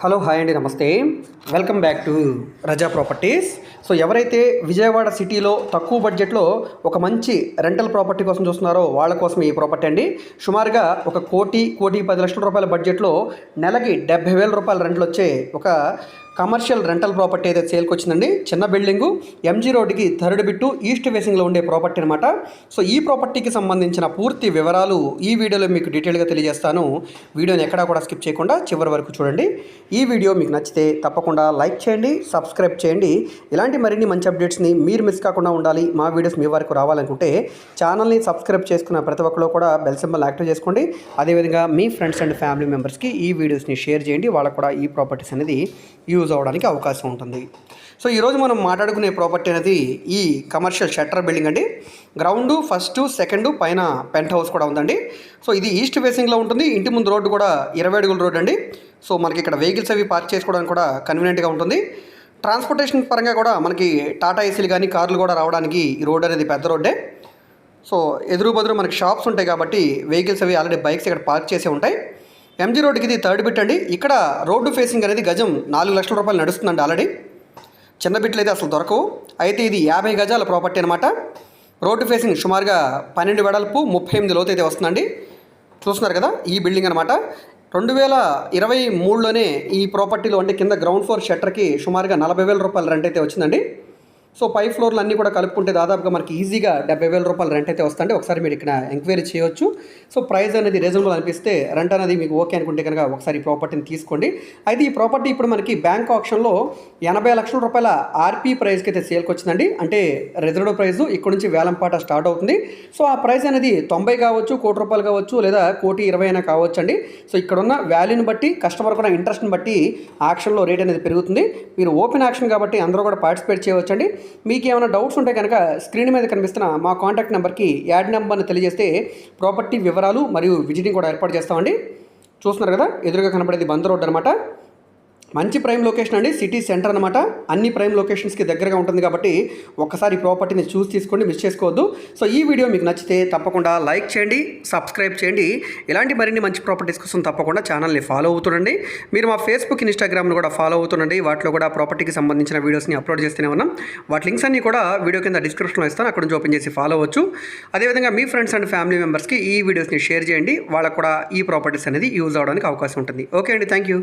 Hello hi అండి నమస్తే. Welcome back to Raza properties. So ఎవరైతే విజయవాడ సిటీలో తక్కువ బడ్జెట్లో ఒక మంచి రెంటల్ ప్రాపర్టీ కోసం చూస్తున్నారో వాళ్ళ కోసం ఈ ప్రాపర్టీ అండి. సుమారుగా ఒక కోటి కోటి పది లక్షల రూపాయల బడ్జెట్లో నెలకి డెబ్బై వేల రూపాయల రెంట్లు వచ్చే ఒక కమర్షియల్ రెంటల్ ప్రాపర్టీ అయితే సేల్కి వచ్చిందండి చిన్న బిల్డింగు ఎంజీ రోడ్డుకి థర్డ్ బిట్టు ఈస్ట్ ఫేసింగ్లో ఉండే ప్రాపర్టీ అనమాట సో ఈ ప్రాపర్టీకి సంబంధించిన పూర్తి వివరాలు ఈ వీడియోలో మీకు డీటెయిల్గా తెలియజేస్తాను. వీడియోని ఎక్కడా కూడా స్కిప్ చేయకుండా చివరి వరకు చూడండి. ఈ వీడియో మీకు నచ్చితే తప్పకుండా లైక్ చేయండి సబ్స్క్రైబ్ చేయండి. ఇలాంటి మరిన్ని మంచి అప్డేట్స్ని మీరు మిస్ కాకుండా ఉండాలి. మా వీడియోస్ మీ వరకు రావాలనుకుంటే ఛానల్ని సబ్స్క్రైబ్ చేసుకున్న ప్రతి ఒక్కరు కూడా బెల్ సింబల్ యాక్టివ్ చేసుకోండి. అదేవిధంగా మీ ఫ్రెండ్స్ అండ్ ఫ్యామిలీ మెంబర్స్కి ఈ వీడియోస్ని షేర్ చేయండి. వాళ్ళకు కూడా ఈ ప్రాపర్టీస్ అనేది యూజ్ అవ్వడానికి అవకాశం ఉంటుంది. సో ఈరోజు మనం మాట్లాడుకునే ప్రాపర్టీ అనేది ఈ కమర్షియల్ షట్టర్ బిల్డింగ్ అండి. గ్రౌండ్ ఫస్ట్ సెకండ్ పైన పెంట్ హౌస్ కూడా ఉందండి. సో ఇది ఈస్ట్ ఫేసింగ్లో ఉంటుంది. ఇంటి ముందు రోడ్డు కూడా ఇరవై అడుగుల రోడ్ అండి. సో మనకి ఇక్కడ వెహికల్స్ అవి పార్క్ చేసుకోవడానికి కూడా కన్వీనియంట్గా ఉంటుంది. ట్రాన్స్పోర్టేషన్ పరంగా కూడా మనకి టాటా ఏసీలు కానీ కార్లు కూడా రావడానికి ఈ రోడ్ అనేది పెద్ద రోడ్డే. సో ఎదురు బదురు మనకి షాప్స్ ఉంటాయి కాబట్టి వెహికల్స్ అవి ఆల్రెడీ బైక్స్ ఇక్కడ పార్క్ చేసే ఉంటాయి. ఎంజీ రోడ్డుకి ఇది థర్డ్ బిట్ అండి. ఇక్కడ రోడ్డు ఫేసింగ్ అనేది గజం నాలుగు లక్షల రూపాయలు నడుస్తుందండి ఆల్రెడీ. చిన్న బిట్లు అయితే అసలు దొరకవు. అయితే ఇది యాభై గజాల ప్రాపర్టీ అనమాట రోడ్డు ఫేసింగ్ సుమారుగా పన్నెండు వెడల్పు ముప్పై ఎనిమిది లోతు అయితే వస్తుందండి. చూస్తున్నారు కదా ఈ బిల్డింగ్ అనమాట రెండు వేల ఇరవై మూడులోనే ఈ ప్రాపర్టీలో అంటే కింద గ్రౌండ్ ఫ్లోర్ షట్టర్కి సుమారుగా నలభై వేల రూపాయల రెంట్ అయితే వచ్చిందండి. సో పై ఫ్లోర్లు అన్నీ కూడా కలుపుకుంటే దాదాపుగా మనకి ఈజీగా డెబ్బై వేల రూపాయలు రెంట్ అయితే వస్తుంది ఒకసారి మీరు ఇక్కడ ఎంక్వైరీ చేయొచ్చు. సో ప్రైస్ అనేది రీజనబుల్ అనిపిస్తే రెంట్ అనేది మీకు ఓకే అనుకుంటే కనుక ఒకసారి ఈ ప్రాపర్టీని తీసుకోండి. అయితే ఈ ప్రాపర్టీ ఇప్పుడు మనకి బ్యాంక్ ఆప్షన్లో ఎనభై లక్షల రూపాయల ఆర్పీ ప్రైస్కి అయితే సేల్కి వచ్చిందండి. అంటే రిజర్వ్ ప్రైస్ ఇక్కడ నుంచి వేలంపాట స్టార్ట్ అవుతుంది. సో ఆ ప్రైస్ అనేది తొంభై కావచ్చు కోటి రూపాయలు కావచ్చు లేదా కోటి ఇరవై అయినా కావచ్చు అండి సో ఇక్కడ ఉన్న వాల్యూని బట్టి కస్టమర్ కూడా ఇంట్రెస్ట్ని బట్టి ఆక్షన్లో రేట్ అనేది పెరుగుతుంది. మీరు ఓపెన్ ఆక్షన్ కాబట్టి అందరూ కూడా పార్టిసిపేట్ చేయవచ్చండి. మీకు ఏమైనా డౌట్స్ ఉంటే కనుక స్క్రీన్ మీద కనిపిస్తున్న మా కాంటాక్ట్ నెంబర్కి యాడ్ నెంబర్ని తెలియజేస్తే ప్రాపర్టీ వివరాలు మరియు విజిటింగ్ కూడా ఏర్పాటు చేస్తామండి. చూస్తున్నారు కదా ఎదురుగా కనబడేది బంద్ రోడ్ అనమాట మంచి ప్రైమ్ లొకేషన్ అండి సిటీ సెంటర్ అనమాట అన్ని ప్రైమ్ లొకేషన్స్కి దగ్గరగా ఉంటుంది కాబట్టి ఒక్కసారి ప్రాపర్టీని చూసి తీసుకోండి మిస్ చేసుకోవద్దు. సో ఈ వీడియో మీకు నచ్చితే తప్పకుండా లైక్ చేయండి సబ్స్క్రైబ్ చేయండి. ఇలాంటి మరిన్ని మంచి ప్రాపర్టీస్ కోసం తప్పకుండా ఛానల్ని ఫాలో అవుతుండండి మీరు మా ఫేస్బుక్ ఇన్స్టాగ్రామ్ను కూడా ఫాలో అవుతుండండి వాటిలో కూడా ప్రాపర్టీకి సంబంధించిన వీడియోస్ని అప్లోడ్ చేస్తూనే ఉన్నాం. వాటి లింక్స్ అన్ని కూడా వీడియో కింద డిస్క్రిప్షన్లో ఇస్తాను అక్కడ నుంచి ఓపెన్ చేసి ఫాలో అవ్వచ్చు. అదేవిధంగా మీ ఫ్రెండ్స్ అండ్ ఫ్యామిలీ మెంబర్స్కి ఈ వీడియోస్ని షేర్ చేయండి. వాళ్ళకు కూడా ఈ ప్రాపర్టీస్ అనేది యూజ్ అవడానికి అవకాశం ఉంటుంది. ఓకే అండి థ్యాంక్ యూ.